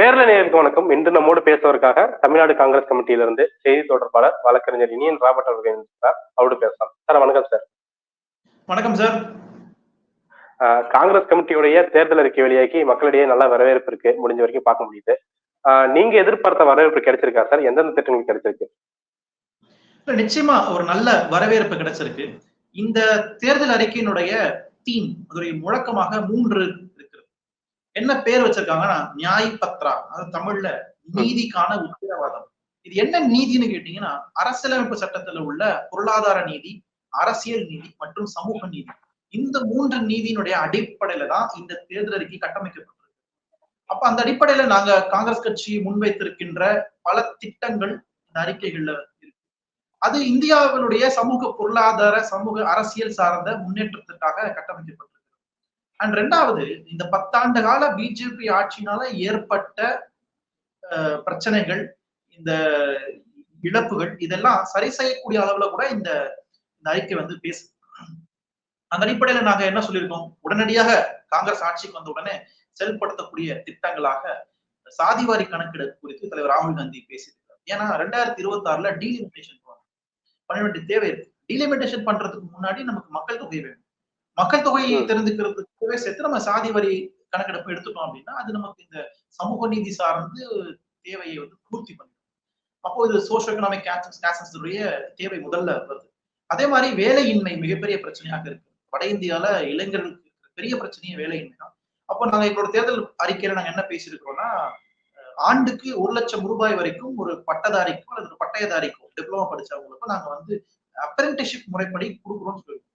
பேரல நேருக்கு வணக்கம். இன்று நம்மோடு பேசுவதற்காக தமிழ்நாடு காங்கிரஸ் கமிட்டியிலிருந்து செய்தி தொடர்பாளர் வழக்கறிஞர் இனியன் ராபர்ட் அவர்கள் அவரோடு பேசலாம். சார் வணக்கம் சார். வணக்கம் சார். காங்கிரஸ் கமிட்டியுடைய தேர்தல் அறிக்கை வெளியாகி மக்களிடையே நல்ல வரவேற்பு இருக்கு. முடிஞ்ச வரைக்கும் பார்க்க முடியுது. நீங்க எதிர்பார்த்த வரவேற்பு கிடைச்சிருக்கா சார்? எந்தெந்த திட்டங்கள் கிடைச்சிருக்கு? நிச்சயமா ஒரு நல்ல வரவேற்பு கிடைச்சிருக்கு. இந்த தேர்தல் அறிக்கையினுடைய தீம் அதோடைய முழக்கமாக மூன்று என்ன பேர் வச்சிருக்காங்கன்னா நியாய் பத்ரா அது தமிழ்ல நீதிக்கான உத்தரவாதம். இது என்ன நீதின்னு கேட்டீங்கன்னா அரசியலமைப்பு சட்டத்துல உள்ள பொருளாதார நீதி அரசியல் நீதி மற்றும் சமூக நீதி. இந்த மூன்று நீதியினுடைய அடிப்படையில தான் இந்த தேர்தல் அறிக்கை கட்டமைக்கப்பட்டிருக்கு. அப்ப அந்த அடிப்படையில நாங்க காங்கிரஸ் கட்சி முன்வைத்திருக்கின்ற பல திட்டங்கள் இந்த அறிக்கைகள்ல இருக்கு. அது இந்தியாவினுடைய சமூக பொருளாதார சமூக அரசியல் சார்ந்த முன்னேற்றத்திற்காக கட்டமைக்கப்பட்டிருக்கு. அண்ட் ரெண்டாவது இந்த பத்தாண்டு கால பிஜேபி ஆட்சியினால ஏற்பட்ட பிரச்சனைகள் இந்த இழப்புகள் இதெல்லாம் சரி செய்யக்கூடிய அளவுல கூட இந்த இந்த அறிக்கை வந்து பேசு அந்த அடிப்படையில நாங்க என்ன சொல்லியிருக்கோம்? உடனடியாக காங்கிரஸ் ஆட்சிக்கு வந்த உடனே செயல்படுத்தக்கூடிய திட்டங்களாக சாதிவாரி கணக்கெடு குறித்து தலைவர் ராகுல் காந்தி பேசியிருக்காரு ஏன்னா ரெண்டாயிரத்தி இருபத்தி ஆறுல டீலிமிட்டேஷன் பண்ண வேண்டிய தேவை இருக்கு. டீலிமிட்டேஷன் பண்றதுக்கு முன்னாடி நமக்கு மக்கள் தொகை வேணும். மக்கள் தொகையை ம். தெரிந்துக்கிறதுக்கு சேர்த்து நம்ம சாதி வரி கணக்கெடுப்பு எடுத்துட்டோம் அப்படின்னா அது நமக்கு இந்த சமூக நீதி சார்ந்து தேவையை வந்து பூர்த்தி பண்ணிடும் அப்போ இது சோஷியோ எக்கனாமிக் கேசன்ஸுடைய தேவை முதல்ல வருது. அதே மாதிரி வேலையின்மை மிகப்பெரிய பிரச்சனையாக இருக்கு. வட இந்தியால இளைஞர்களுக்கு பெரிய பிரச்சனையே வேலையின்மை தான். அப்போ நாங்க எங்களோட தேர்தல் அறிக்கையில நாங்க என்ன பேசியிருக்கிறோம்னா ஆண்டுக்கு ஒரு லட்சம் ரூபாய் வரைக்கும் ஒரு பட்டதாரிக்கோ அல்லது ஒரு பட்டயதாரிக்கோ டிப்ளமோ படிச்சவங்களுக்கும் நாங்க வந்து அப்ரெண்டிஷிப் முறைப்படி கொடுக்குறோம்னு சொல்லியிருக்கோம்.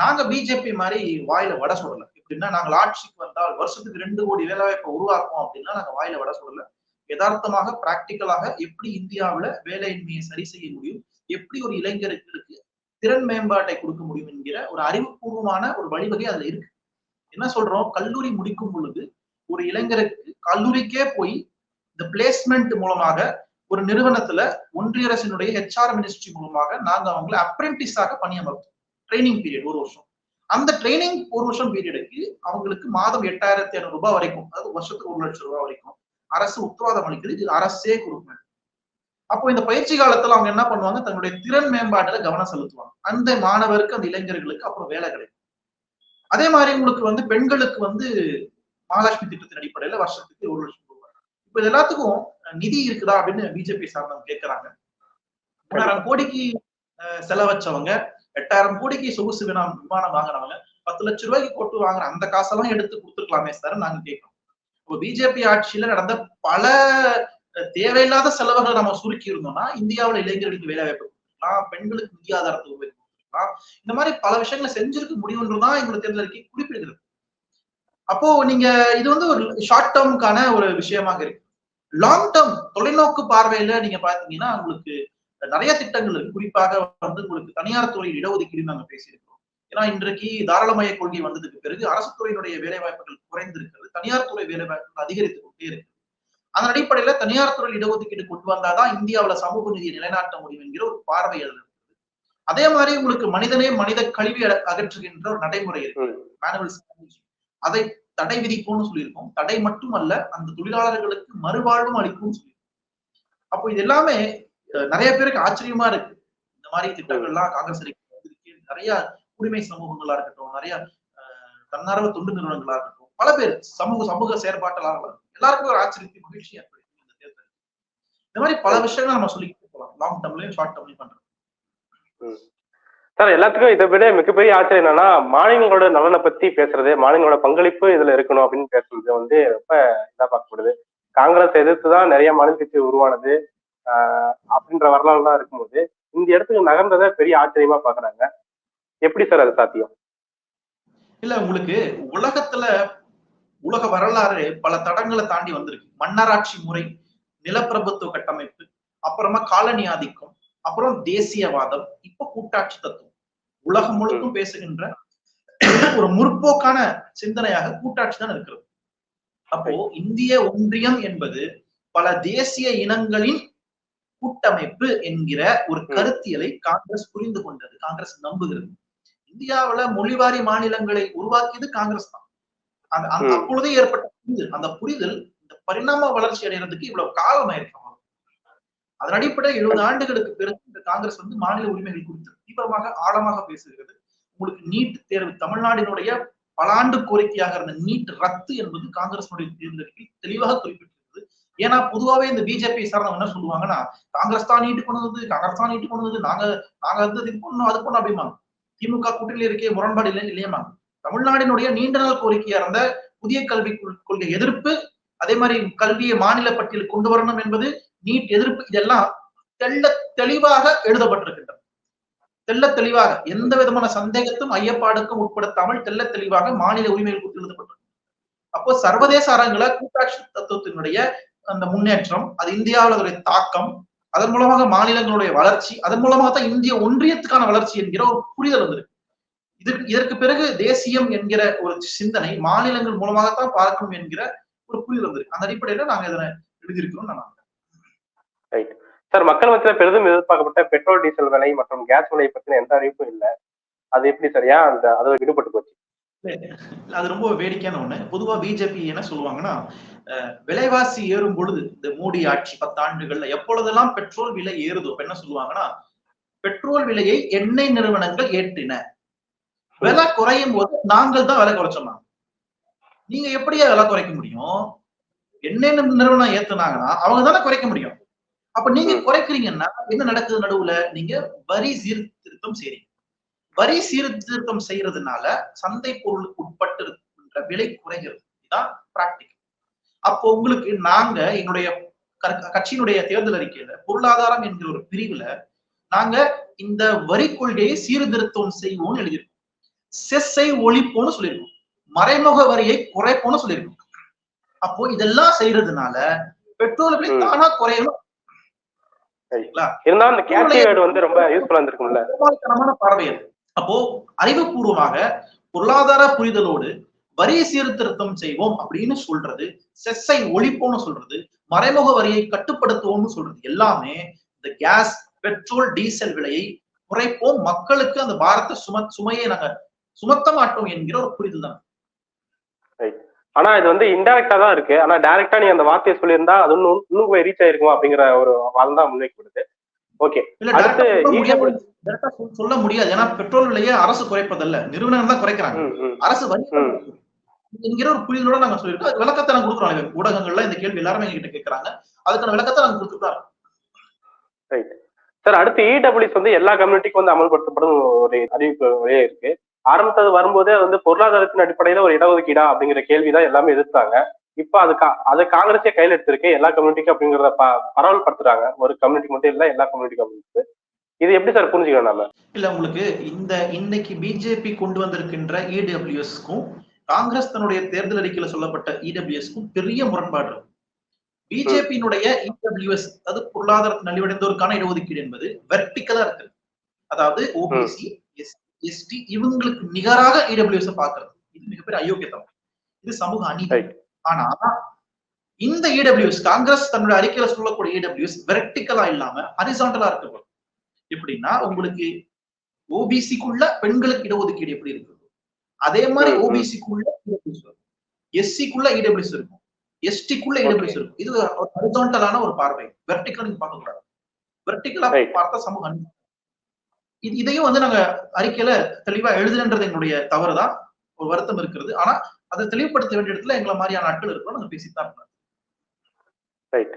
நாங்க பிஜேபி மாதிரி வாயில வட சொல்லல எப்படின்னா நாங்கள் ஆட்சிக்கு வந்தால் வருஷத்துக்கு ரெண்டு கோடி வேலைவாய்ப்பை உருவாக்குவோம் அப்படின்னா நாங்க வாயில வட சொல்லல யதார்த்தமாக பிராக்டிக்கலாக எப்படி இந்தியாவுல வேலையின்மையை சரி செய்ய முடியும் எப்படி ஒரு இளைஞர்களுக்கு திறன் மேம்பாட்டை கொடுக்க முடியும் என்கிற ஒரு அறிவுபூர்வமான ஒரு வழிவகை அதுல இருக்கு. என்ன சொல்றோம்? கல்லூரி முடிக்கும் பொழுது ஒரு இளைஞருக்கு கல்லூரிக்கே போய் இந்த பிளேஸ்மெண்ட் மூலமாக ஒரு நிறுவனத்துல ஒன்றிய அரசினுடைய ஹெச்ஆர் மினிஸ்ட்ரி மூலமாக நாங்க அவங்களை அப்ரெண்டிஸாக பணியமர்த்தோம் ட்ரைனிங் பீரியட் ஒரு வருஷம். அந்த ட்ரைனிங் ஒரு வருஷம் பீரியடுக்கு அவங்களுக்கு மாதம் எட்டாயிரத்தி ஐநூறு ரூபாய் வரைக்கும் அதாவது வருஷத்துக்கு ஒரு லட்சம் ரூபாய் வரைக்கும் அரசு உத்தரவாதம் அளிக்கிறது இது அரசே கொடுக்கணும் அப்போ இந்த பயிற்சி காலத்துல அவங்க என்ன பண்ணுவாங்க? தன்னுடைய திறன் மேம்பாட்டுல கவனம் செலுத்துவாங்க. அந்த மாணவருக்கு அந்த இளைஞர்களுக்கு அப்புறம் வேலை கிடைக்கும். அதே மாதிரி உங்களுக்கு வந்து பெண்களுக்கு வந்து மகாலட்சுமி திட்டத்தின் அடிப்படையில வருஷத்துக்கு ஒரு லட்சம் ரூபாய். இப்ப இது எல்லாத்துக்கும் நிதி இருக்குதா அப்படின்னு பிஜேபி சார்ந்தவங்க கேட்கறாங்க மூணாயிரம் கோடிக்கு செலவச்சவங்க எட்டாயிரம் கோடிக்கு சொகுசு வேணாம் விமானம் வாங்கினவங்க பத்து லட்சம் ரூபாய்க்கு கொட்டு வாங்குற அந்த காசெல்லாம் எடுத்து கொடுத்துருக்கலாமே சார் நாங்க கேட்கிறோம். இப்போ பிஜேபி ஆட்சியில நடந்த பல தேவையில்லாத செலவுகளை நம்ம சுருக்கி இருந்தோம்னா இந்தியாவுல இளைஞர்களுக்கு வேலை வாய்ப்பு கொடுத்துருக்கலாம் பெண்களுக்கு நிதி ஆதாரத்தை உருவாக்கி கொடுத்துருக்கலாம் இந்த மாதிரி பல விஷயங்களை செஞ்சிருக்க முடியும்ன்றதுதான் எங்களோட தேர்தல் அறிக்கை குறிப்பிடுகிறது. அப்போ நீங்க இது வந்து ஒரு ஷார்ட் டேர்முக்கான ஒரு விஷயமாக இருக்கு. லாங் டேர்ம் தொலைநோக்கு பார்வையில நீங்க பாத்தீங்கன்னா உங்களுக்கு நிறைய திட்டங்கள் இருக்கு. குறிப்பாக வந்து உங்களுக்கு தனியார் துறையில் இடஒதுக்கீடு நாங்க பேசியிருக்கிறோம். ஏன்னா இன்றைக்கு தாராளமய கொள்கை வந்ததுக்கு பிறகு அரசு துறையினுடைய வேலை வாய்ப்புகள் குறைந்திருக்கிறது. தனியார் துறை வேலை வாய்ப்புகள் அதிகரித்து கொண்டே இருக்கு அதன் அடிப்படையில தனியார் துறையில் இடஒதுக்கீடு கொண்டு வந்தாதான் இந்தியாவுல சமூக நீதியை நிலைநாட்ட முடியும் என்கிற ஒரு பார்வை இருக்குது அதே மாதிரி உங்களுக்கு மனிதனே மனித கழிவை அக- அகற்றுகின்ற ஒரு நடைமுறை இருக்கு. மேனுவல் அதை தடை விதிப்போம்னு சொல்லியிருக்கோம். தடை மட்டுமல்ல அந்த தொழிலாளர்களுக்கு மறுவாழ்வும் அளிக்கும் சொல்லியிருக்கோம். அப்போ இது எல்லாமே நிறைய பேருக்கு ஆச்சரியமா இருக்கு. இந்த மாதிரி திட்டங்கள்லாம் காங்கிரஸ் அறிக்கையில நிறைய குடிமை சமூகங்களா இருக்கட்டும் நிறைய தன்னார்வ தொண்டு நிறுவனங்களா இருக்கட்டும் பல பேர் சமூக சமூக செயற்பாட்டாளர்கள் எல்லாருக்கும் ஒரு ஆச்சரியத்தை மகிழ்ச்சி ஏற்படுத்தி இந்த தேர்தல். இந்த மாதிரி பல விஷயங்கள் நம்ம சொல்லிக்கிட்டு போகலாம். லாங் டேர்ம்லயும் ஷார்ட் டேர்ம்லயும் பண்றோம் சார் எல்லாத்துக்கும் இதை விட மிகப்பெரிய ஆச்சரியம் என்னன்னா மாநிலங்களோட நலனை பத்தி பேசுறது மாநிலங்களோட பங்களிப்பு இதுல இருக்கணும் அப்படின்னு பேசுறது வந்து ரொம்ப இதா பார்க்கப்படுது. காங்கிரஸ் எதிர்த்து தான் நிறைய மாநில கட்சி உருவானது. ஆஹ் அப்படின்ற வரலாறுலாம் இருக்கும்போது இந்த இடத்துக்கு நகர்ந்ததை பெரிய ஆச்சரியமா பாக்குறாங்க. எப்படி சார் அது சாத்தியம்? இல்ல உங்களுக்கு உலகத்துல உலக வரலாறு பல தடங்களை தாண்டி வந்திருக்கு. மன்னராட்சி முறை நிலப்பிரபுத்துவ கட்டமைப்பு அப்புறமா காலனி ஆதிக்கம் அப்புறம் தேசியவாதம் இப்ப கூட்டாட்சி தத்துவம். உலகம் முழுக்கும் பேசுகின்ற ஒரு முற்போக்கான சிந்தனையாக கூட்டாட்சி தான் இருக்கிறது. அப்போ இந்திய ஒன்றியம் என்பது பல தேசிய இனங்களின் கூட்டமைப்பு என்கிற ஒரு கருத்தியலை காங்கிரஸ் புரிந்து கொண்டது. காங்கிரஸ் நம்புகிறது. இந்தியாவுல மொழிவாரி மாநிலங்களை உருவாக்கியது காங்கிரஸ் தான். அந்த. அப்பொழுதே ஏற்பட்ட புரிதல். அந்த புரிதல் இந்த பரிணாம வளர்ச்சி அடைகிறதுக்கு இவ்வளவு காலம் ஆயிருக்கு அதன் அடிப்படையில் எழுபது ஆண்டுகளுக்கு பிறகு இந்த காங்கிரஸ் வந்து மாநில உரிமைகள் குறித்து தீவிரமாக ஆழமாக பேசுகிறது. உங்களுக்கு நீட் தேர்வு தமிழ்நாட்டினுடைய பல ஆண்டு கோரிக்கையாக இருந்த நீட் ரத்து என்பது காங்கிரசினுடைய தேர்ந்தெடுப்பில் தெளிவாக குறிப்பிட்டிருக்கிறது. ஏன்னா பொதுவாவே இந்த பிஜேபி சார்ந்தவங்க என்ன சொல்லுவாங்கன்னா காங்கிரஸ் தான் நீட்டு கொண்டு வந்தது காங்கிரஸ் தான் நீட்டு கொண்டு வந்தது நாங்க நாங்க வந்து இது பண்ணணும் அது பண்ணணும் அப்படிமாங்க திமுக கூட்டணியில் இருக்கே முரண்பாடு இல்லை இல்லையமா தமிழ்நாட்டினுடைய நீண்ட நாள் கோரிக்கையா இருந்த புதிய கல்வி கொள்கை எதிர்ப்பு அதே மாதிரி கல்வியை மாநில பட்டியல் கொண்டு வரணும் என்பது நீட் எதிர்ப்பு இதெல்லாம் தெள்ள தெளிவாக எழுதப்பட்டிருக்கின்றன தெள்ள தெளிவாக எந்த விதமான சந்தேகத்தும் ஐயப்பாடுக்கும் உட்படுத்தாமல் தெள்ள தெளிவாக மாநில உரிமைகள் குறித்து எழுதப்பட்டிருக்கு அப்போ சர்வதேச அரங்குல கூட்டாட்சி தத்துவத்தினுடைய அந்த முன்னேற்றம் அது இந்தியாவில் அதனுடைய தாக்கம் அதன் மூலமாக மாநிலங்களுடைய வளர்ச்சி அதன் மூலமாக தான் இந்திய ஒன்றியத்துக்கான வளர்ச்சி என்கிற ஒரு புரிதல் வந்திருக்கு. இதற்கு இதற்கு பிறகு தேசியம் என்கிற ஒரு சிந்தனை மாநிலங்கள் மூலமாகத்தான் பார்க்கணும் என்கிற ஒரு புரிதல் வந்திருக்கு. அந்த அடிப்படையில நாங்க இதனை எழுதியிருக்கிறோம் நான் நம்புறேன். சார் மக்கள் மத்தியில பெரிதும் எதிர்பார்க்கப்பட்ட பெட்ரோல் டீசல் விலை மற்றும் கேஸ் விலை பத்தின எந்த அறிவிப்பும் இல்ல. அது எப்படி சரியா அந்த அது விடுபட்டு போச்சு? அது ரொம்ப வேடிக்கையான ஒண்ணு. பொதுவா பிஜேபி என்ன சொல்லுவாங்கன்னா விலைவாசி ஏறும் பொழுது இந்த மோடி ஆட்சி பத்தாண்டுகள்ல எப்பொழுதெல்லாம் பெட்ரோல் விலை ஏறுதோ அப்ப என்ன சொல்லுவாங்கன்னா பெட்ரோல் விலையை எண்ணெய் நிறுவனங்கள் ஏற்றின. விலை குறையும் போது நாங்கள் தான் விலை குறைச்சோம்? நீங்க எப்படியா விலை குறைக்க முடியும்? எண்ணெய் நிறு- நிறுவனம் ஏத்துனாங்கன்னா அவங்க தானே குறைக்க முடியும். அப்ப நீங்க குறைக்கிறீங்கன்னா என்ன நடக்குது நடுவுல? நீங்க வரி சீர்திருத்தம் செய்றீங்க. வரி சீர்திருத்தம் செய்யறதுனால சந்தை பொருளுக்கு உட்பட்டு இருக்கின்ற விலை குறைகிறது. இதுதான் பிராக்டிகல் அப்போ உங்களுக்கு நாங்க க- கட்சியினுடைய தேர்தல் அறிக்கையில பொருளாதாரம் என்கிற ஒரு பிரிவுல நாங்க இந்த வரி கொள்கையை சீர்திருத்தம் செய்வோம்னு எழுதியிருக்கோம். செஸ்ஸை ஒழிப்போம்னு சொல்லியிருக்கோம். மறைமுக வரியை குறைப்போம்னு சொல்லியிருக்கோம். அப்போ இதெல்லாம் செய்யறதுனால பெட்ரோல் விலை. தானா குறையணும். இருந்தாலும் இந்த கேட்சி வேர்டு வந்து ரொம்ப யூஸ்ஃபுல்லா இருந்திருக்கும்ல. முட்டாள்தனமான பார்வை அது. அப்போ அறிவுபூர்வமாக பொருளாதார புரிதலோடு வரி சீர்திருத்தம் செய்வோம் அப்படின்னு சொல்றது செஸ்ஸை ஒழிப்போம்னு சொல்றது மறைமுக வரியை கட்டுப்படுத்துவோம்னு சொல்றது எல்லாமே இந்த கேஸ் பெட்ரோல் டீசல் விலையை குறைப்போம். மக்களுக்கு அந்த பாரத சும சுமையை நாங்க சுமத்த மாட்டோம் என்கிற ஒரு புரிதல் தான். ஆனா இது வந்து இன்டெரக்டா தான் இருக்கு. ஆனா டைரக்டா நீ அந்த வார்த்தையை சொல்லியிருந்தா அது இன்னும் இன்னும் போய் ரீச் ஆயிருக்குமா அப்படிங்கிற ஒரு வாதம் தான் முன்வைக்கப்படுது ஓகே அடுத்து சொல்ல முடியாது. ஏன்னா பெட்ரோல் விலையை அரசு குறைப்பதல்ல. நிறுவனம் தான் குறைக்கிறாங்க. அரசு வரி. என்கிற ஒரு புரிதலோட நாங்க சொல்லியிருக்கோம். அது விளக்கத்தை நாங்க கொடுக்குறோம் ஊடகங்கள்ல இந்த கேள்வி எல்லாருமே எங்ககிட்ட கேட்கறாங்க அதுக்கான விளக்கத்தை நாங்க கொடுத்துருக்கோம் ரைட் சார் அடுத்து இடபிள்யூஸ் வந்து எல்லா கம்யூனிட்டிக்கும் வந்து அமல்படுத்தப்படும் ஒரு அறிவிப்பு வழியே இருக்கு. ஆரம்பத்தது வரும்போதே அது வந்து பொருளாதாரத்தின் அடிப்படையில ஒரு இடஒதுக்கீடா அப்படிங்கிற கேள்விதான் எல்லாமே எதிர்த்தாங்க. இப்ப அது கா- அது காங்கிரஸே கையில் எடுத்திருக்கு. எல்லா கம்யூனிட்டிக்கும் அப்படிங்கறத ப பரவல்படுத்துறாங்க. ஒரு கம்யூனிட்டி மட்டும் இல்ல எல்லா கம்யூனிட்டி கம்யூனிட்டி இது எப்படி சார் புரிஞ்சுக்கணும் நம்ம? இல்ல உங்களுக்கு இந்த இன்னைக்கு பிஜேபி கொண்டு வந்திருக்கின்ற இடபிள்யூஎஸ்க்கும் காங்கிரஸ் தன்னுடைய தேர்தல் அறிக்கையில சொல்லப்பட்ட இடபிள்யூஎஸ்க்கும் பெரிய முரண்பாடு இருக்கு. பிஜேபியினுடைய இடபிள்யூஎஸ் அது பொருளாதார நலிவடைந்தோருக்கான இடஒதுக்கீடு என்பது வெர்டிக்கலா இருக்கு. அதாவது ஓபிசி எஸ் எஸ்டி இவங்களுக்கு நிகராக இடபிள்யூஎஸ் பாக்குறது. இது மிகப்பெரிய அயோக்கியத்தனம். இது சமூக அநீதி. ஆனா இந்த இடபிள்யூஎஸ் காங்கிரஸ் தன்னுடைய அறிக்கையில சொல்லக்கூடிய இடபிள்யூஎஸ் வெர்டிக்கலா இல்லாம ஹரிசாண்டலா இருக்கு. எப்படின்னா உங்களுக்கு ஓபிசிக்குள்ள பெண்களுக்கு இடஒதுக்கீடு எப்படி இருக்கு? அதே மாதிரி. ஓபிசிக்குள்ள இடபிள்யூஎஸ் இருக்கும். எஸ்சிக்குள்ள இடபிள்யூஎஸ் இருக்கும் எஸ்டிக்குள்ள இடபிள்யூஎஸ் இருக்கும். இது ஒரு ஹரிசாண்டலான ஒரு பார்வை. வெர்டிக்கல் நீங்க பார்க்க கூடாது வெர்டிக்கலா. பார்த்தா சமூக அநீதி இது இதையும் வந்து நாங்க அறிக்கையில தெளிவா எழுதுன்றது எங்களுடைய தவறுதான் ஒரு வருத்தம் இருக்கிறது. ஆனா அதை தெளிவுபடுத்த வேண்டிய இடத்துல எங்களை மாதிரியான ஆட்கள் இருக்கிறோம் நாங்க பேசித்தான் இருக்கோம். ரைட்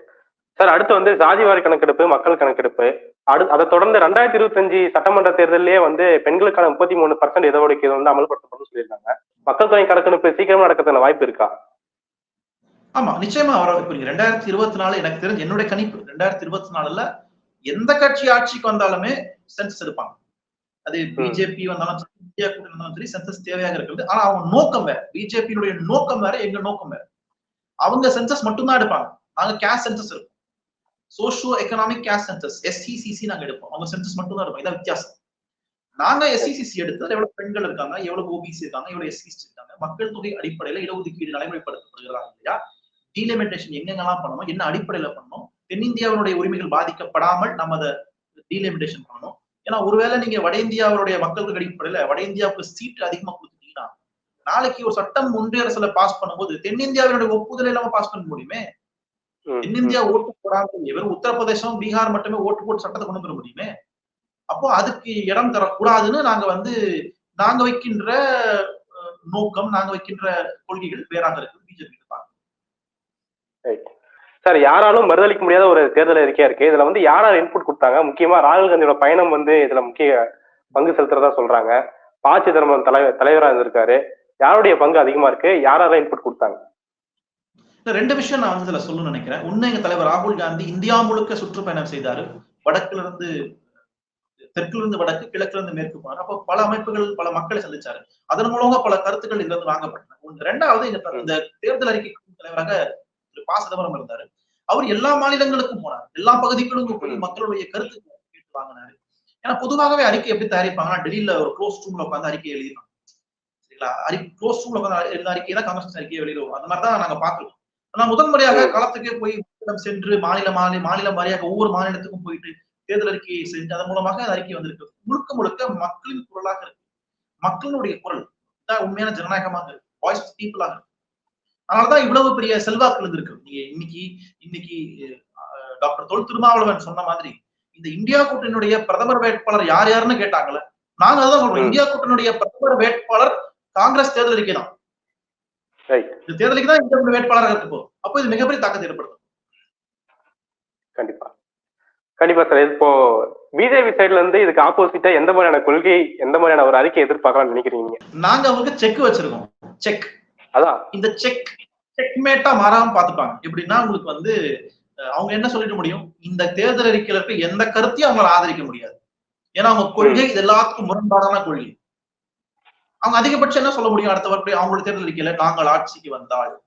சார் அடுத்து வந்து ஜாதிவாரி கணக்கெடுப்பு மக்கள் கணக்கெடுப்பு. அடு அதை தொடர்ந்து ரெண்டாயிரத்தி இருபத்தஞ்சு சட்டமன்ற தேர்தலிலே வந்து பெண்களுக்கான முப்பத்தி மூணு பர்சன்ட் இடஒதுக்கீடு வந்து அமல்படுத்தப்படும் சொல்லியிருக்காங்க. மக்கள் தொகை கணக்கெடுப்பு சீக்கிரமா நடக்கிறதுக்கான வாய்ப்பு இருக்கா? ஆமா நிச்சயமா வர இப்ப ரெண்டாயிரத்தி இருபத்தி நாலு எனக்கு தெரிஞ்சு என்னுடைய கணிப்பு ரெண்டாயிரத்தி இருபத்தி நாலுல எந்த கட்சி ஆட்சிக்கு வந்தாலுமே சென்சஸ் எடுப்பாங்க. அது பிஜேபி வந்தாலும் சரி, இந்தியா கூட்டணி வந்தாலும் சரி சென்சஸ் தேவையாக இருக்கிறது. ஆனா அவங்க நோக்கம் வேற. பிஜேபியினுடைய நோக்கம் வேற எங்க நோக்கம் வேற. அவங்க சென்சஸ் மட்டும்தான் எடுப்பாங்க. நாங்க கேஸ் சென்சஸ் இருக்கும் socio economic caste census SCCC நாங்க எடுப்போம். அவங்க சென்சஸ் மட்டும் தான் எடுப்போம். இதான் வித்தியாசம். நாங்க எஸ்சிசிசி எடுத்து எவ்வளவு பெண்கள் இருக்காங்க எவ்வளவு ஓபிசி இருக்காங்க எவ்வளவு எஸ்சிசி இருக்காங்க மக்கள் தொகை அடிப்படையில இடஒதுக்கீடு நடைமுறைப்படுத்தப்படுகிறாங்க இல்லையா? டீலிமிட்டேஷன் எங்கெங்கெல்லாம் பண்ணணும் என்ன அடிப்படையில பண்ணணும் தென்னிந்தியாவினுடைய உரிமைகள் பாதிக்கப்படாமல் நம்ம அதை டீலிமிட்டேஷன் பண்ணணும். ஏன்னா ஒருவேளை நீங்க வட இந்தியாவுடைய மக்கள் தொகை அடிப்படையில வட இந்தியாவுக்கு சீட் அதிகமா கொடுத்துட்டீங்கன்னா நாளைக்கு ஒரு சட்டம் ஒன்றிய அரசுல பாஸ் பண்ணும்போது தென்னிந்தியாவினுடைய ஒப்புதல் இல்லாம பாஸ் பண்ண முடியுமே? தென்னிந்தியா ஓட்டு போடாம வெறும் உத்தரப்பிரதேசம் பீகார் மட்டுமே ஓட்டு போட்டு சட்டத்தை கொண்டு வர முடியுமே? அப்போ அதுக்கு இடம் தரக்கூடாதுன்னு நாங்க வந்து நாங்க வைக்கின்ற நோக்கம் நாங்க வைக்கின்ற கொள்கைகள் வேறாக இருக்கு பிஜேபி ரைட் சார் யாராலும் மறுதளிக்க முடியாத ஒரு தேர்தல் அறிக்கையா இருக்கு. இதுல வந்து யாரார் இன்புட் கொடுத்தாங்க? முக்கியமா ராகுல் காந்தியோட பயணம் வந்து இதுல முக்கிய பங்கு செலுத்துறதா சொல்றாங்க. ப சிதம்பரம் தலைவர் தலைவரா இருந்திருக்காரு. யாருடைய பங்கு அதிகமா இருக்கு? யாரால இன்புட் கொடுத்தாங்க? இந்த ரெண்டு விஷயம் நான் வந்து இதுல சொல்லணும்னு நினைக்கிறேன். ஒண்ணு எங்க தலைவர் ராகுல் காந்தி இந்தியா முழுக்க சுற்றுப்பயணம் செய்தாரு. வடக்குல இருந்து தெற்குல இருந்து வடக்கு கிழக்குல இருந்து மேற்கு போனார். அப்போ பல அமைப்புகள் பல மக்களை சந்திச்சாரு. அதன் மூலமா பல கருத்துக்கள் இதுல இருந்து வாங்கப்பட்டன. ஒன்று ரெண்டாவது இந்த இந்த தேர்தல் அறிக்கை தலைவராக திரு. பா. சிதம்பரம் இருந்தாரு. அவர் எல்லா மாநிலங்களுக்கும் போனார். எல்லா பகுதிகளுக்கும் போய் மக்களுடைய கருத்து கேட்டு வாங்கினாரு. ஏன்னா பொதுவாகவே அறிக்கை எப்படி தயாரிப்பாங்கன்னா டெல்லியில ஒரு க்ளோஸ் ரூம்ல உட்காந்து அறிக்கை எழுதிருப்பாங்க. சரிங்களா? அறி க்ளோஸ் ரூம்ல உட்காந்து எழுத அறிக்கை தான் காங்கிரஸ் அறிக்கையை வெளியிடுவோம் அந்த மாதிரி தான் நாங்க பார்க்கலாம் ஆனா முதன் முறையாக களத்துக்கே போய் மக்களிடம் சென்று மாநில மாநில மாநிலம் வாரியாக ஒவ்வொரு மாநிலத்துக்கும் போயிட்டு தேர்தல் அறிக்கையை செஞ்சு அதன் மூலமாக அறிக்கை வந்திருக்கு. முழுக்க முழுக்க மக்களின் குரலாக இருக்கு. மக்களுடைய குரல் தான் உண்மையான ஜனநாயகமாக இருக்கு. வாய்ஸ் பீப்புளாக இருக்கு. அதனாலதான் இவ்வளவு பெரிய செல்வாக்கு இருந்திருக்கு. நீங்க இன்னைக்கு இன்னைக்கு டாக்டர் தொல் திருமாவளவன் சொன்ன மாதிரி இந்த இந்தியா கூட்டணியுடைய பிரதமர் வேட்பாளர் யார் யாருன்னு கேட்டாங்கல்ல? நாங்க அதான் சொல்றோம். இந்தியா கூட்டணியுடைய பிரதமர் வேட்பாளர் காங்கிரஸ் தேர்தல் அறிக்கை தான் இந்த தேர்தலுக்கு தான் கூட்டணி வேட்பாளராக போகுது அப்போ இது மிகப்பெரிய தாக்கத்தை ஏற்படுத்தும். கண்டிப்பா. கண்டிப்பா சார். இப்போ பிஜேபி சைடுல இருந்து இதுக்கு ஆப்போசிட்டா எந்த மாதிரியான கொள்கை எந்த மாதிரியான ஒரு அறிக்கை எதிர்பார்க்கலாம்னு நினைக்கிறீங்க நீங்க? அவங்களுக்கு செக் வச்சிருக்கோம். செக் அதான் இந்த செக் செக்மேட்டா மாறாம பாத்துப்பாங்க எப்படின்னா உங்களுக்கு வந்து அவங்க என்ன சொல்லிட முடியும்? இந்த தேர்தல் அறிக்கையில இருக்க எந்த கருத்தையும் அவங்களால ஆதரிக்க முடியாது. ஏன்னா அவங்க கொள்கை இது எல்லாத்துக்கும் முரண்பாடான கொள்கை. அவங்க அதிகபட்சம் என்ன சொல்ல முடியும்? அடுத்த வரப்படி அவங்களோட தேர்தல் அறிக்கையில நாங்கள் ஆட்சிக்கு வந்தால்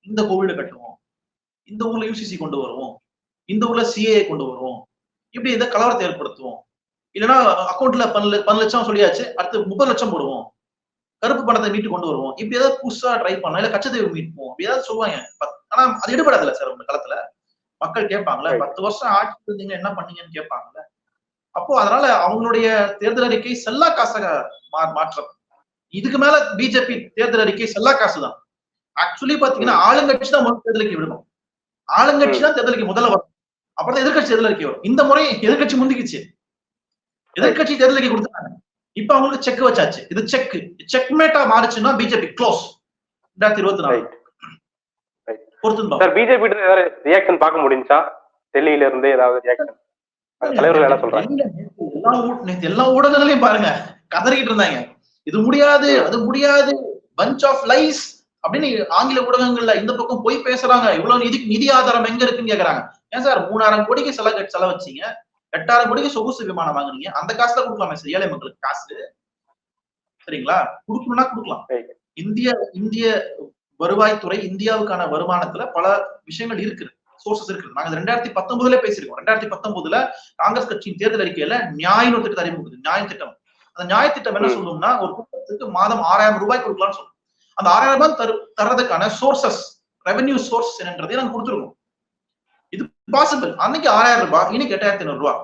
இந்த கோவிலை கட்டுவோம். இந்த ஊர்ல யூசிசி கொண்டு வருவோம். இந்த ஊர்ல சிஏ கொண்டு வருவோம். இப்படி இந்த கலவரத்தை ஏற்படுத்துவோம். இல்லைன்னா அக்கௌண்ட்ல பன்னெண்டு பன்னெண்டு லட்சம் சொல்லியாச்சு அடுத்து முப்பது லட்சம் போடுவோம். கருப்பு பணத்தை மீட்டு கொண்டு வருவோம். இப்படி ஏதாவது புதுசா ட்ரை பண்ணலாம். இல்ல கச்சதீவு மீட்போம். அப்படி ஏதாவது சொல்லுவாங்க. ஆனா அது எடுபடாதுல்ல சார் உங்க களத்துல மக்கள் Right. பத்து வருஷம் ஆட்சி இருந்தீங்க என்ன பண்ணீங்கன்னு கேட்பாங்கல்ல. அப்போ அதனால அவங்களுடைய தேர்தல் அறிக்கை செல்லா காசாக மாற்றம். இதுக்கு மேல பிஜேபி தேர்தல் அறிக்கை செல்லா காசு தான் ஆக்சுவலி பாத்தீங்கன்னா ஆளுங்கட்சி தான் முதல் தேர்தலுக்கு விடணும். ஆளுங்கட்சி தான் தேர்தலுக்கு முதல்ல வரும் அப்புறம் தான் எதிர்கட்சி தேர்தல் அறிக்கை வரும். இந்த முறை எதிர்கட்சி முந்திக்குச்சு. எதிர்கட்சி தேர்தல் அறிக்கை கொடுத்தாங்க இப்ப அவங்களுக்கு செக் வச்சாச்சு. இது செக் செக்மேட்டா மாறுச்சுன்னா பிஜேபி க்ளோஸ் ரெண்டாயிரத்தி இருபத்தி நாலு. பொறுத்து சார் பிஜேபி ஏதாவது ரியாக்ஷன் பார்க்க முடிஞ்சா? டெல்லியில இருந்து ஏதாவது ரியாக்ஷன் தலைவர்கள் என்ன சொல்றாங்க? எல்லா ஊடகங்களையும் பாருங்க. கதறிக்கிட்டு இருந்தாங்க. இது முடியாது அது முடியாது பஞ்ச் ஆஃப் லைஸ் அப்படின்னு ஆங்கில ஊடகங்கள்ல இந்த பக்கம் போய் பேசுறாங்க. இவ்வளவு நிதி நிதி ஆதாரம் எங்க இருக்குன்னு கேக்குறாங்க. ஏன் சார் மூணாயிரம் கோடிக்கு செலவு செலவச்சீங்க எட்டாயிரம் கோடிக்கு சொகுசு விமானம் வாங்குனீங்க. அந்த காசுல கொடுக்கலாமே சார் ஏழை மக்களுக்கு காசு. சரிங்களா? கொடுக்கணும்னா கொடுக்கலாம். இந்திய இந்திய வருவாய்த்துறை இந்தியாவுக்கான வருமானத்துல பல விஷயங்கள் இருக்கு சோர்சஸ் இருக்கு நாங்க ரெண்டாயிரத்தி பத்தொன்பதுல பேசியிருக்கோம். ரெண்டாயிரத்தி பத்தொன்பதுல காங்கிரஸ் கட்சியின் தேர்தல் அறிக்கையில நியாயம் திட்டத்தை அறிமுகம் நியாய திட்டம். அந்த நியாய திட்டம் என்ன. சொல்லும்னா ஒரு குடும்பத்துக்கு மாதம் ஆறாயிரம் ரூபாய் கொடுக்கலாம்னு சொல்லும். அந்த ஆறாயிரம் ரூபாய் தரு தர்றதுக்கான சோர்சஸ் ரெவென்யூ சோர்ஸ் என்னன்றதை நாங்க கொடுத்துருக்கோம். இது பாசிபிள் அன்னைக்கு ஆறாயிரம் ரூபாய் இன்னைக்கு எட்டாயிரத்தி ஐநூறு ரூபாய்.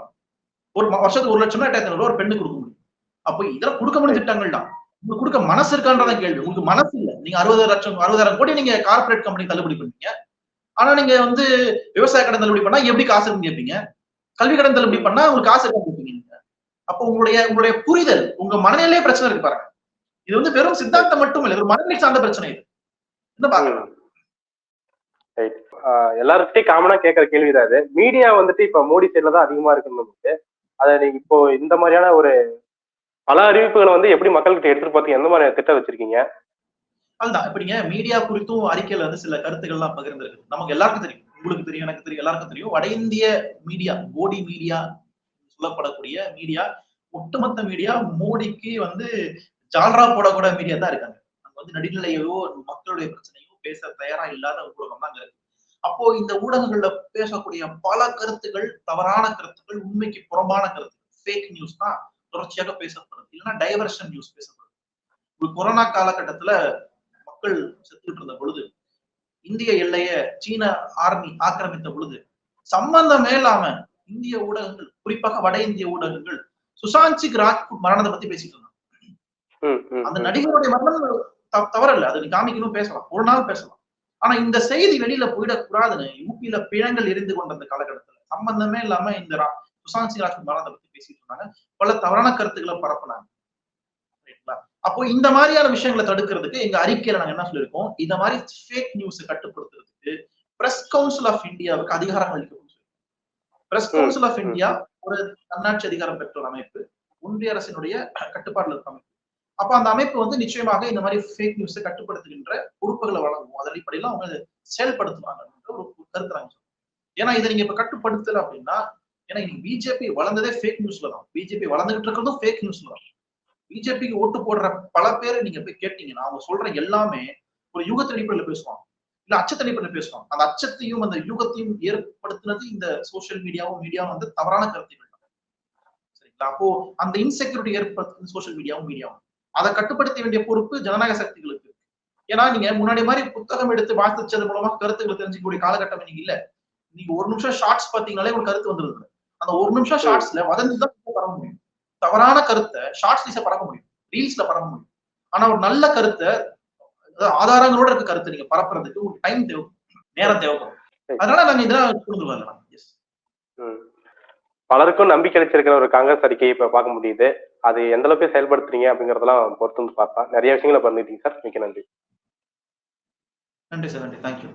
ஒரு வருஷத்துக்கு ஒரு லட்சம்னா எட்டாயிரத்தி ஐநூறு ரூபாய் ஒரு பெண்ணுக்கு கொடுக்க முடியும். அப்போ இதெல்லாம் கொடுக்க முடியும் திட்டங்கள் தான். உங்களுக்கு கொடுக்க மனசு இருக்கான்றதான் கேள்வி. உங்களுக்கு மனசு இல்ல. நீங்க அறுபது லட்சம் அறுபதாயிரம் கோடி நீங்க கார்ப்பரேட் கம்பெனி தள்ளுபடி பண்ணீங்க. ஆனா நீங்க வந்து விவசாய கடன் தள்ளுபடி பண்ணா எப்படி காசு இருக்குன்னு கேட்பீங்க கல்வி கடன் தள்ளுபடி பண்ணா உங்களுக்கு காசு அப்போ உங்களுடைய உங்களுடைய புரிதல் உங்க மனநிலையே பிரச்சனை இருக்கு பாருங்க. இது வந்து வெறும் சித்தாந்தம் மட்டும் இல்ல ஒரு மனநிலை சார்ந்த பிரச்சனை இது. என்ன பாக்கலாம் ரைட் எல்லாருக்கிட்டையும் காமனா கேட்கற கேள்விதான் இது. மீடியா வந்துட்டு இப்ப மோடி சைட்ல தான் அதிகமா இருக்குன்னு வந்துட்டு அதை நீங்க இப்போ இந்த மாதிரியான ஒரு பல அறிவிப்புகளை வந்து எப்படி மக்கள்கிட்ட எடுத்துட்டு பார்த்தீங்க எந்த மாதிரி திட்டம் வச்சிருக்கீங்க? அதுதான். இப்ப நீங்க மீடியா குறித்தும் அறிக்கையில வந்து சில கருத்துக்கள்லாம் பகிர்ந்திருக்கு நமக்கு எல்லாருக்கும் தெரியும். உங்களுக்கு தெரியும் எனக்கு தெரியும் எல்லாருக்கும் தெரியும். வட இந்திய மீடியா கோடி மீடியா சொல்லப்படக்கூடிய மீடியா ஒட்டுமொத்த மீடியா மோடிக்கு வந்து ஜால்ரா போடக்கூட மீடியா தான் இருக்காங்க. அங்க வந்து நடுநிலையோ மக்களுடைய பிரச்சனையோ பேச தயாரா இல்லாத ஊடகம் தான் இருக்கு. அப்போ இந்த ஊடகங்கள்ல பேசக்கூடிய பல கருத்துக்கள் தவறான கருத்துக்கள் உண்மைக்கு புறம்பான கருத்து ஃபேக் நியூஸ் தான் தொடர்ச்சியாக பேசப்படுது. இல்லைன்னா டைவர்ஷன் நியூஸ் பேசப்படுது. ஒரு கொரோனா காலகட்டத்துல மக்கள் செத்துட்டு இருந்த பொழுது இந்திய எல்லைய சீன ஆர்மி ஆக்கிரமித்த பொழுது சம்பந்தமே இல்லாம இந்திய ஊடகங்கள் குறிப்பாக வட இந்திய ஊடகங்கள் சுசாந்த் ராஜ்புட் மரணத்தை பத்தி பேசிட்டு இருந்தாங்க. அந்த. நடிகருடைய மரணம் தவறல்ல. அது நீ காமிக்கணும் பேசலாம். ஒரு நாள் பேசலாம். ஆனா இந்த செய்தி வெளியில போயிடக்கூடாதுன்னு யூபியில பிணங்கள் எரிந்து கொண்ட அந்த காலகட்டத்துல சம்பந்தமே இல்லாம இந்த சுசாந்த் சிங் ராஜ்புட் மரணத்தை பத்தி பேசிட்டு இருந்தாங்க. பல தவறான கருத்துக்களை பரப்புனாங்க? அப்போ இந்த மாதிரியான விஷயங்களை தடுக்கிறதுக்கு எங்க அறிக்கையில நாங்க என்ன சொல்லியிருக்கோம்? இந்த மாதிரி ஃபேக் நியூஸ் கட்டுப்படுத்துறதுக்கு பிரஸ் கவுன்சில் ஆஃப் இந்தியாவுக்கு அதிகாரம் அளிக்கப்படும் பிரஸ் கவுன்சில் ஆஃப். இந்தியா ஒரு தன்னாட்சி அதிகாரம் பெற்ற ஒரு அமைப்பு. ஒன்றிய அரசினுடைய கட்டுப்பாடுல இருக்க அமைப்பு. அப்ப அந்த அமைப்பு வந்து நிச்சயமாக இந்த மாதிரி ஃபேக் நியூஸை கட்டுப்படுத்துகின்ற பொறுப்புகளை வழங்கும். அதன் அடிப்படையில் அவங்க செயல்படுத்துவாங்க ஒரு கருத்து நாங்க சொல்றோம். ஏன்னா இதை நீங்க இப்ப கட்டுப்படுத்தல அப்படின்னா ஏன்னா இன்னைக்கு பிஜேபி வளர்ந்ததே ஃபேக் நியூஸ்ல தான். பிஜேபி வளர்ந்துகிட்டு இருக்கிறதும் ஃபேக் நியூஸ்ல தான். பிஜேபிக்கு ஓட்டு போடுற பல பேரை நீங்க போய் கேட்டீங்கன்னா அவங்க சொல்ற எல்லாமே ஒரு யூகத்தின் அடிப்படையில் பேசுவாங்க. இல்ல அச்சத்தனை பற்றி பேசணும் அந்த அச்சத்தையும் அந்த யூகத்தையும் ஏற்படுத்தினது இந்த சோசியல் மீடியாவும் மீடியாவும் வந்து தவறான கருத்துக்கள் சரிங்களா? அப்போ அந்த இன்செக்யூரிட்டி ஏற்படுத்துறது சோசியல் மீடியாவும் மீடியாவும் அதை கட்டுப்படுத்த வேண்டிய பொறுப்பு ஜனநாயக சக்திகளுக்கு இருக்கு. ஏன்னா நீங்க முன்னாடி மாதிரி புத்தகம் எடுத்து வாசிச்சது மூலமா கருத்துக்களை தெரிஞ்சுக்கக்கூடிய காலகட்டம் நீங்க இல்ல. நீங்க ஒரு நிமிஷம் ஷார்ட்ஸ் பாத்தீங்கனாலே உங்களுக்கு கருத்து வந்துருது. அந்த ஒரு நிமிஷம் ஷார்ட்ஸ்ல வதந்தி தான் பரவ முடியும். தவறான கருத்தை ஷார்ட்ஸ்ல பரவ முடியும். ரீல்ஸ்ல பரவ முடியும். ஆனா ஒரு நல்ல கருத்தை ஆதாரங்களோட இருக்க கருத்தை. நீங்க பரப்புறதுக்கு ஒரு டைம் தேவைப்படும் நேரம் தேவைப்படும் அதனால நாங்க இதெல்லாம் கொண்டு வரலாம் எஸ் ம். பலருக்கும் நம்பிக்கை அளிச்சிருக்கிற ஒரு காங்கிரஸ் அறிக்கையை இப்ப பார்க்க முடியுது. அது எந்த அளவுக்கு செயல்படுத்துறீங்க அப்படிங்கறதெல்லாம் பொறுத்து வந்து பார்த்தா நிறைய விஷயங்களை பண்ணிட்டீங்க சார். மிக்க நன்றி. நன்றி சார் நன்றி. தேங்க்யூ